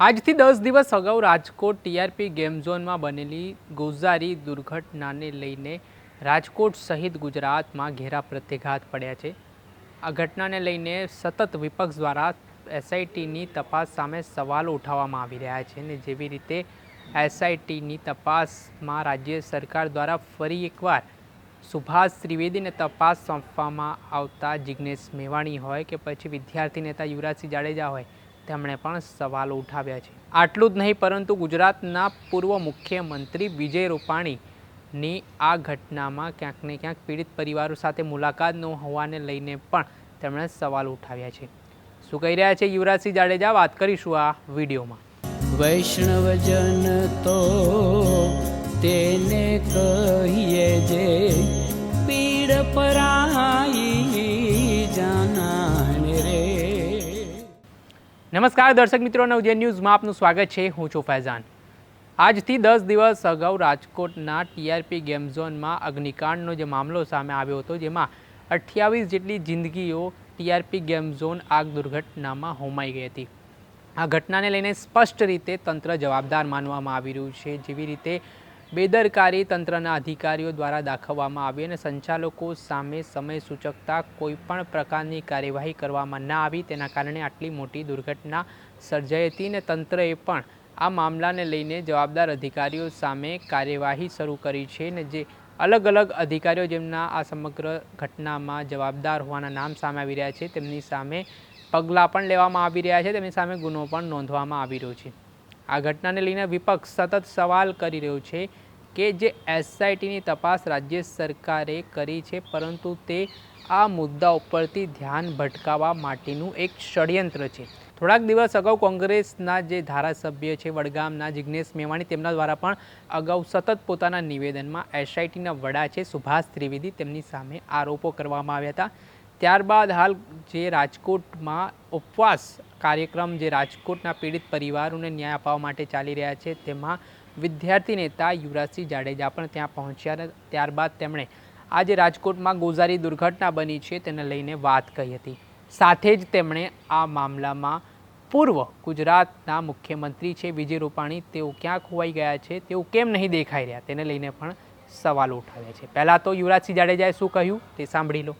આજથી દસ દિવસ અગાઉ રાજકોટ ટીઆરપી ગેમ ઝોનમાં બનેલી ગુજારી દુર્ઘટનાને લઈને રાજકોટ સહિત ગુજરાતમાં ઘેરા પ્રત્યાઘાત પડ્યા છે. આ ઘટનાને લઈને સતત વિપક્ષ દ્વારા એસઆઈટીની તપાસ સામે સવાલો ઉઠાવવામાં આવી રહ્યા છે અને જેવી રીતે એસઆઈટીની તપાસમાં રાજ્ય સરકાર દ્વારા ફરી એકવાર સુભાષ ત્રિવેદીને તપાસ સોંપવામાં આવતા જિજ્ઞેશ મેવાણી હોય કે પછી વિદ્યાર્થી નેતા યુવરાજસિંહ જાડેજા હોય તેમણે પણ સવાલો ઉઠાવ્યા છે. આટલું જ નહીં, પરંતુ ગુજરાતના પૂર્વ મુખ્યમંત્રી વિજય રૂપાણીની આ ઘટનામાં ક્યાંક ને ક્યાંક પીડિત પરિવારો સાથે મુલાકાત ન હોવાને લઈને પણ તેમણે સવાલ ઉઠાવ્યા છે. શું કહી રહ્યા છે યુવરાજસિંહ જાડેજા? વાત કરીશું આ વિડીયોમાં. વૈષ્ણવજન તો તેને કહીએ જે પીડ પરાઈ નમસ્કાર દર્શક મિત્રો, નવજે ન્યૂઝમાં આપનું સ્વાગત છે. હું છું ફૈઝાન. આજથી દસ દિવસ અગાઉ રાજકોટના ટીઆરપી ગેમ ઝોનમાં અગ્નિકાંડનો જે મામલો સામે આવ્યો હતો, જેમાં અઠ્યાવીસ જેટલી જિંદગીઓ ટીઆરપી ગેમ ઝોન આગ દુર્ઘટનામાં હોમાઈ ગઈ હતી. આ ઘટનાને લઈને સ્પષ્ટ રીતે તંત્ર જવાબદાર માનવામાં આવી રહ્યું છે. જેવી રીતે બેદરકારી તંત્રના અધિકારીઓ દ્વારા દાખવવામાં આવી અને સંચાલકો સામે સમય સૂચકતા કોઈ પણ પ્રકારની કાર્યવાહી કરવામાં ના આવી તેના કારણે આટલી મોટી દુર્ઘટના સર્જાઈ હતી અને તંત્રએ પણ આ મામલાને લઈને જવાબદાર અધિકારીઓ સામે કાર્યવાહી શરૂ કરી છે અને જે અલગ અલગ અધિકારીઓ જેમના આ સમગ્ર ઘટનામાં જવાબદાર હોવાના નામ સામે આવી રહ્યા છે તેમની સામે પગલાં પણ લેવામાં આવી રહ્યા છે તેમની સામે ગુનો પણ નોંધવામાં આવી રહ્યો છે. આ ઘટનાને લઈને વિપક્ષ સતત સવાલ કરી રહ્યો છે કે જે એસઆઈટીની તપાસ રાજ્ય સરકારે કરી છે, પરંતુ તે આ મુદ્દા ઉપરથી ધ્યાન ભટકાવવા માટેનું એક ષડયંત્ર છે. થોડાક દિવસ અગાઉ કોંગ્રેસના જે ધારાસભ્ય છે, વડગામના જિજ્ઞેશ મેવાણી, તેમના દ્વારા પણ અગાઉ સતત પોતાના નિવેદનમાં એસઆઈટીના વડા છે, સુભાષ ત્રિવેદી, તેમની સામે આરોપો કરવામાં આવ્યા હતા. ત્યારબાદ હાલ જે રાજકોટમાં ઉપવાસ કાર્યક્રમ, જે રાજકોટના પીડિત પરિવારોને ન્યાય અપાવવા માટે ચાલી રહ્યા છે, તેમાં વિદ્યાર્થી નેતા યુવરાજસિંહ જાડેજા પણ ત્યાં પહોંચ્યા અને ત્યારબાદ તેમણે આજે રાજકોટમાં ગોઝારી દુર્ઘટના બની છે તેને લઈને વાત કહી હતી. સાથે જ તેમણે આ મામલામાં પૂર્વ ગુજરાતના મુખ્યમંત્રી છે વિજય રૂપાણી, તેઓ ક્યાં ખોવાઈ ગયા છે, તેઓ કેમ નહીં દેખાઈ રહ્યા, તેને લઈને પણ સવાલો ઉઠાવ્યા છે. પહેલાં તો યુવરાજસિંહ જાડેજાએ શું કહ્યું તે સાંભળી લો.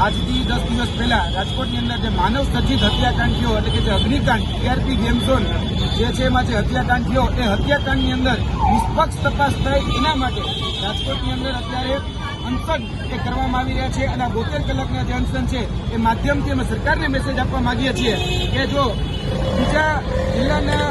આજથી દસ દિવસ પહેલા રાજકોટની અંદર જે માનવ સર્જિત હત્યાકાંડ થયો એટલે કે જે અગ્નિકાંડ ટીઆરપી ગેમ ઝોન જે છે એમાં જે હત્યાકાંડ થયો એ હત્યાકાંડની અંદર નિષ્પક્ષ તપાસ થાય એના માટે રાજકોટની અંદર અત્યારે અનશન એ કરવામાં આવી રહ્યા છે અને આ બોતેર કલાકના જે અનશન છે એ માધ્યમથી અમે સરકારને મેસેજ આપવા માંગીએ છીએ કે જો બીજા જિલ્લાના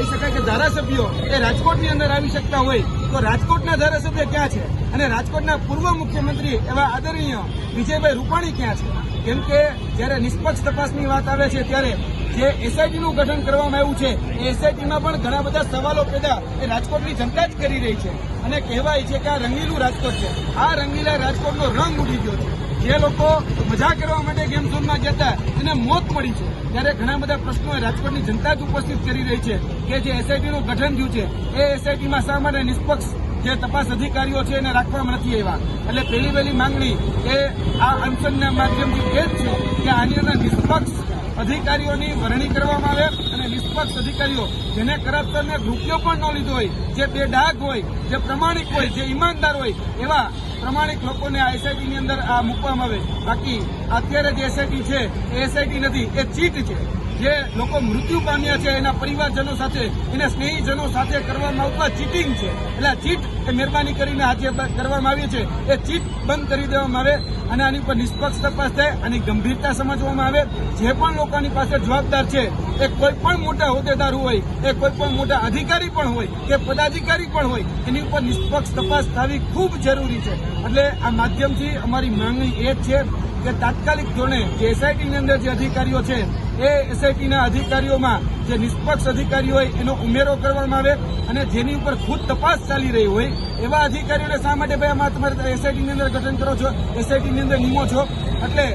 કહી શકાય કે ધારાસભ્યો એ રાજકોટની અંદર આવી શકતા હોય, તો રાજકોટના ધારાસભ્ય ક્યાં છે? અને રાજકોટના પૂર્વ મુખ્યમંત્રી એવા આદરણીય વિજયભાઈ રૂપાણી ક્યાં છે? કેમ કે જ્યારે નિષ્પક્ષ તપાસની વાત આવે છે, ત્યારે જે એસઆઈટીનું ગઠન કરવામાં આવ્યું છે, એ એસઆઈટીમાં પણ ઘણા બધા સવાલો પેદા એ રાજકોટની જનતા જ કરી રહી છે. અને કહેવાય છે કે આ રંગીલું રાજકોટ છે. આ રંગીલા રાજકોટનો રંગ ઉડી ગયો છે. જે લોકો મજા કરવા માટે ગેમ ઝોનમાં ગયા એને મોત મળી છે. ત્યારે ઘણા બધા પ્રશ્નો રાજકોટની જનતા જ ઉપસ્થિત કરી રહી છે કે જે એસઆઈટીનું ગઠન થયું છે, એ એસઆઈટીમાં શા માટે નિષ્પક્ષ જે તપાસ અધિકારીઓ છે એને રાખવામાં નથી આવ્યા? એટલે પહેલી વહેલી માંગણી એ આ અનશનના માધ્યમથી એ જ છે કે આની અંદર નિષ્પક્ષ અધિકારીઓની વરણી કરવામાં આવે અને નિષ્પક્ષ અધિકારીઓ જેને કરપ્શનને રૂપિયો પણ ન લીધો હોય, જે બેડાગ હોય, જે પ્રમાણિક હોય, જે ઈમાનદાર હોય, એવા પ્રમાણિક લોકોને આ એસઆઈટીની અંદર આ મૂકવામાં આવે. બાકી અત્યારે જે એસઆઈટી છે, એ એસઆઈટી નથી, એ ચીટ છે. જે લોકો મૃત્યુ પામ્યા છે, એના પરિવારજનો સાથે, એના સ્નેહીજનો સાથે કરવામાં આવતા ચીટિંગ છે. એટલે ચીટ એ મહેરબાની કરીને આજે કરવામાં આવી છે. એ ચીટ બંધ કરી દેવામાં આવે. અને આની ઉપર નિષ્પક્ષ તપાસ થાય આની ગંભીરતા સમજવામાં આવે. જે પણ લોકોની પાસે જવાબદાર છે, એ કોઈ પણ મોટા હોદ્દેદાર હોય, એ કોઈ પણ મોટા અધિકારી પણ હોય, કે પદાધિકારી પણ હોય, એની ઉપર નિષ્પક્ષ તપાસ થવી ખૂબ જરૂરી છે. એટલે આ માધ્યમથી અમારી માંગણી એ જ છે કે તાત્કાલિક ધોરણે જે એસઆઈટીની અંદર જે અધિકારીઓ છે, એ એસઆઈટીના અધિકારીઓમાં જે નિષ્પક્ષ અધિકારી હોય, એનો ઉમેરો કરવામાં આવે અને જેની ઉપર ખુદ તપાસ ચાલી રહી હોય, એવા અધિકારીઓને શા માટે ભાઈ અમારે તમારે એસઆઈટીની અંદર ગઠન કરો છો? એસઆઈટીની અંદર નિમો છો. એટલે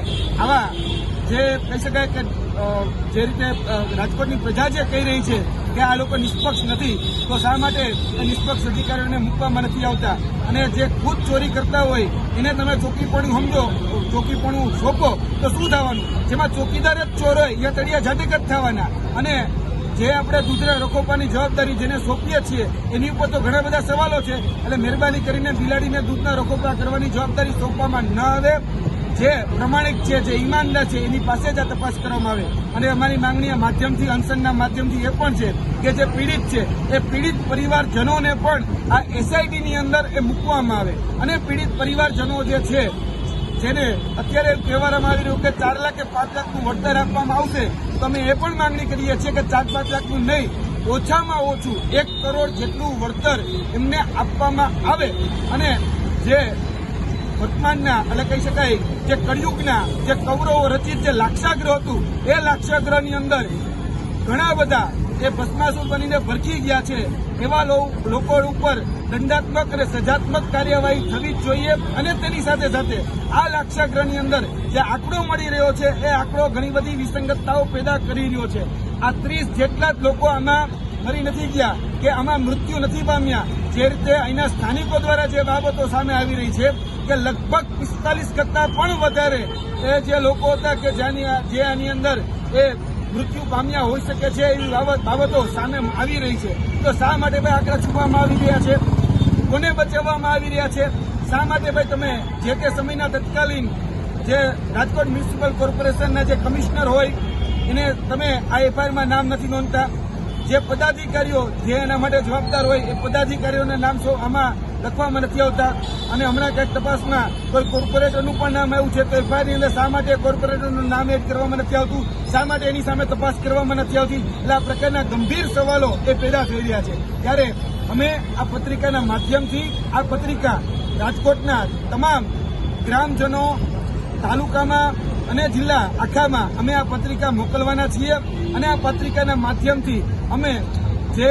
આવા જે કહી શકાય કે જે રીતે રાજકોટની પ્રજા જે કહી રહી છે કે આ લોકો નિષ્પક્ષ નથી, તો શા માટે નિષ્પક્ષ અધિકારીઓને મૂકવામાં નથી આવતા? અને જે ખુદ ચોરી કરતા હોય, એને તમે ચોકીપણું સમજો, ચોકીપણું સોંપો, તો શું થવાનું? જેમાં ચોકીદાર જ ચોર હોય એ તળિયા જાતે જ થવાના. અને જે આપણે દૂધને રખોપવાની જવાબદારી જેને સોંપીએ છીએ, એની ઉપર તો ઘણા બધા સવાલો છે. એટલે મહેરબાની કરીને બિલાડીને દૂધના રોકોપા કરવાની જવાબદારી સોંપવામાં ન આવે. જે પ્રમાણિક છે, જે ઈમાનદાર છે, એની પાસે જ આ તપાસ કરવામાં આવે. અને અમારી માંગણીના માધ્યમથી અનશનના માધ્યમથી એ પણ છે કે જે પીડિત છે, એ પીડિત પરિવારજનોને પણ આ એસઆઈટીની અંદર એ મૂકવામાં આવે. અને પીડિત પરિવારજનો જે છે જેને અત્યારે કહેવામાં આવી રહ્યું કે ચાર લાખ કે પાંચ લાખનું વળતર આપવામાં આવશે તો અમે એ પણ માંગણી કરીએ છીએ કે ચાર પાંચ લાખનું નહીં, ઓછામાં ઓછું એક કરોડ જેટલું વળતર એમને આપવામાં આવે. અને જે વર્તમાનના, એટલે કહી શકાય, જે કળિયુગના, જે કૌરવો રચિત જે લાક્ષાગ્રહ હતું, એ લાક્ષાગ્રહની અંદર ઘણા બધા એ ભસ્માસુર બનીને ભરખી ગયા છે. એવા લોકો ઉપર દંડાત્મક અને સજાત્મક કાર્યવાહી થવી જ જોઈએ અને તેની સાથે સાથે આ લાક્ષાગ્રહની અંદર જે આંકડો મળી રહ્યો છે, એ આંકડો ઘણી બધી વિસંગતતાઓ પેદા કરી રહ્યો છે. આ ત્રીસ જેટલા જ લોકો આમાં મરી નથી ગયા કે આમાં મૃત્યુ નથી પામ્યા. જે રીતે અહીંના સ્થાનિકો દ્વારા જે બાબતો સામે આવી રહી છે કે લગભગ પિસ્તાલીસ કરતા પણ વધારે એ જે લોકો હતા કે જે આની અંદર એ મૃત્યુ પામ્યા હોઈ શકે છે એવી બાબતો સામે આવી રહી છે. તો શા માટે ભાઈ આંકડા છૂપવામાં આવી રહ્યા છે? કોને બચાવવામાં આવી રહ્યા છે? શા માટે ભાઈ તમે જે તે સમયના તત્કાલીન જે રાજકોટ મ્યુનિસિપલ કોર્પોરેશનના જે કમિશનર હોય, એને તમે આ એફઆઈઆરમાં નામ નથી નોંધતા. જે પદાધિકારીઓ જે એના માટે જવાબદાર હોય, એ પદાધિકારીઓના નામ છો આમાં લખવામાં નથી આવતા. અને હમણાં કંઈક તપાસમાં કોઈ કોર્પોરેટરનું પણ નામ આવ્યું છે તો એફઆઈઆરની અંદર શા માટે કોર્પોરેટરનું નામ એડ કરવામાં નથી આવતું? શા માટે એની સામે તપાસ કરવામાં નથી આવતી? એટલે આ પ્રકારના ગંભીર સવાલો એ પેદા થઈ રહ્યા છે. ત્યારે અમે આ પત્રિકાના માધ્યમથી, આ પત્રિકા રાજકોટના તમામ ગ્રામજનો તાલુકામાં અને જિલ્લા આખામાં અમે આ પત્રિકા મોકલવાના છીએ. અને આ પત્રિકાના માધ્યમથી અમે જે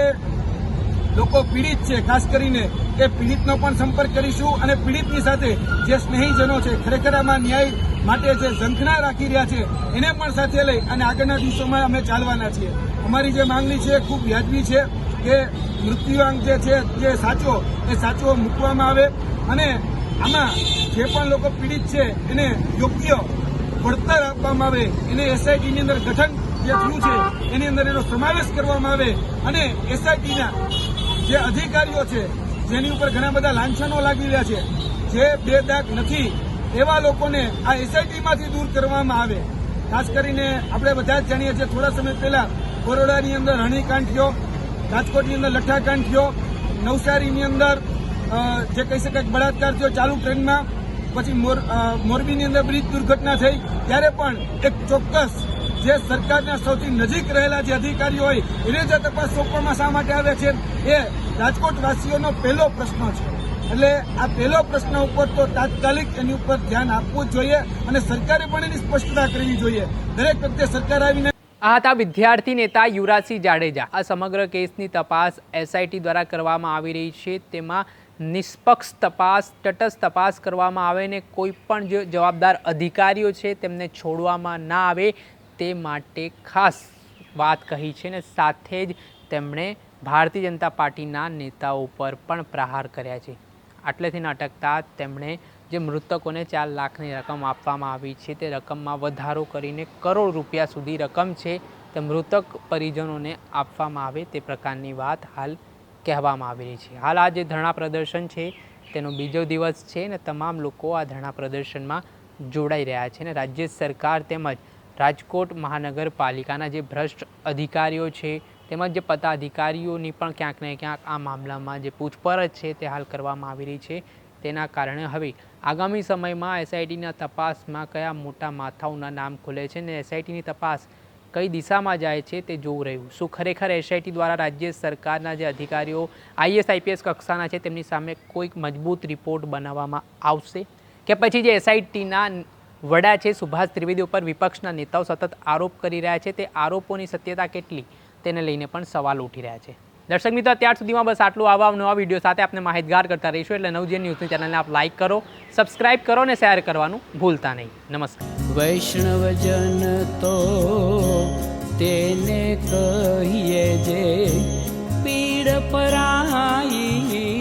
લોકો પીડિત છે, ખાસ કરીને એ પીડિતનો પણ સંપર્ક કરીશું અને પીડિતની સાથે જે સ્નેહીજનો છે, ખરેખર આમાં ન્યાય માટે જે ઝંખના રાખી રહ્યા છે, એને પણ સાથે લઈ અને આગળના દિવસોમાં અમે ચાલવાના છીએ. અમારી જે માંગણી છે ખૂબ વ્યાજબી છે કે મૃત્યુઆંક જે છે, જે સાચો, એ સાચો મૂકવામાં આવે અને આમાં જે પણ લોકો પીડિત છે, એને યોગ્ય વળતર આપવામાં આવે, એને એસઆઈટીની અંદર ગઠન જે થયું છે, એની અંદર એનો સમાવેશ કરવામાં આવે અને એસઆઈટીના જે અધિકારીઓ છે, જેની ઉપર ઘણા બધા લાંછનો લાગી રહ્યા છે, જે બેદાગ નથી, એવા લોકોને આ એસઆઈટીમાંથી દૂર કરવામાં આવે. ખાસ કરીને આપણે બધા જ જાણીએ છીએ, થોડા સમય પહેલા બરોડાની અંદર હણીકાંડ થયો, રાજકોટની અંદર લઠ્ઠાકાંડ થયો, નવસારીની અંદર જે કહી શકાય બળાત્કાર થયો, ચાલુ ટ્રેનમાં, પછી મોર મોરબીની અંદર બ્રિજ દુર્ઘટના થઈ, ત્યારે પણ એક ચોક્કસ જે સરકારના સૌથી નજીક રહેલા જે અધિકારીઓ હોય, એને જે તપાસ સોંપવામાં શા માટે આવે છે? એ રાજકોટવાસીઓનો પહેલો પ્રશ્ન છે. એટલે આ પહેલો પ્રશ્ન ઉપર તો તાત્કાલિક એની ઉપર ધ્યાન આપવું જોઈએ અને સરકારે પણ એની સ્પષ્ટતા કરવી જોઈએ. દરેક વખતે સરકાર આવીને આ હતા વિદ્યાર્થી નેતા યુવરાજસિંહ જાડેજા. આ સમગ્ર કેસની તપાસ એસઆઈટી દ્વારા કરવામાં આવી રહી છે. તેમાં નિષ્પક્ષ તપાસ, તટસ્થ તપાસ કરવામાં આવે ને કોઈ પણ જે જવાબદાર અધિકારીઓ છે, તેમને છોડવામાં ના આવે. તે માટે ખાસ વાત કહી છે ને, સાથે જ તેમણે ભારતીય જનતા પાર્ટીના નેતાઓ પર પણ પ્રહાર કર્યા છે. આટલેથી નાટકતા તેમણે જે મૃતકોને ચાર લાખની રકમ આપવામાં આવી છે, તે રકમમાં વધારો કરીને કરોડ રૂપિયા સુધી રકમ છે, તે મૃતક પરિજનોને આપવામાં આવે તે પ્રકારની વાત હાલ કહેવામાં આવી રહી છે. હાલ આ જે ધરણા પ્રદર્શન છે, તેનો બીજો દિવસ છે ને, તમામ લોકો આ ધરણા પ્રદર્શનમાં જોડાઈ રહ્યા છે ને, રાજ્ય સરકાર તેમજ રાજકોટ મહાનગરપાલિકાના જે ભ્રષ્ટ અધિકારીઓ છે, તેમજ જે પદાધિકારીઓની પણ ક્યાંક ને ક્યાંક આ મામલામાં જે પૂછપરછ છે તે હાલ કરવામાં આવી રહી છે. તેના કારણે હવે આગામી સમયમાં એસઆઈટીના તપાસમાં કયા મોટા માથાઓના નામ ખુલે છે ને એસઆઈટીની તપાસ કઈ દિશામાં જાય છે તે જોવું રહ્યું. શું ખરેખર એસઆઈટી દ્વારા રાજ્ય સરકારના જે અધિકારીઓ આઈએસ, આઈપીએસ કક્ષાના છે તેમની સામે કોઈક મજબૂત રિપોર્ટ બનાવવામાં આવશે? કે પછી જે એસઆઈટીના વડા છે સુભાષ ત્રિવેદી ઉપર વિપક્ષના નેતાઓ સતત આરોપ કરી રહ્યા છે. તે આરોપોની સત્યતા કેટલી? તેને લઈને પણ સવાલ ઉઠી રહ્યા છે. દર્શક મિત્રો, અત્યાર સુધીમાં બસ આટલું. આવા નવા વીડિયો સાથે આપણે માહિતગાર કરતા રહીશું. એટલે નવજીવન ન્યૂઝની ચેનલને આપ લાઈક કરો સબસ્ક્રાઇબ કરો અને શેર કરવાનું ભૂલતા નહીં. નમસ્કાર. વૈષ્ણવજન તો તેને કહીએ જે પીડ પરાઈ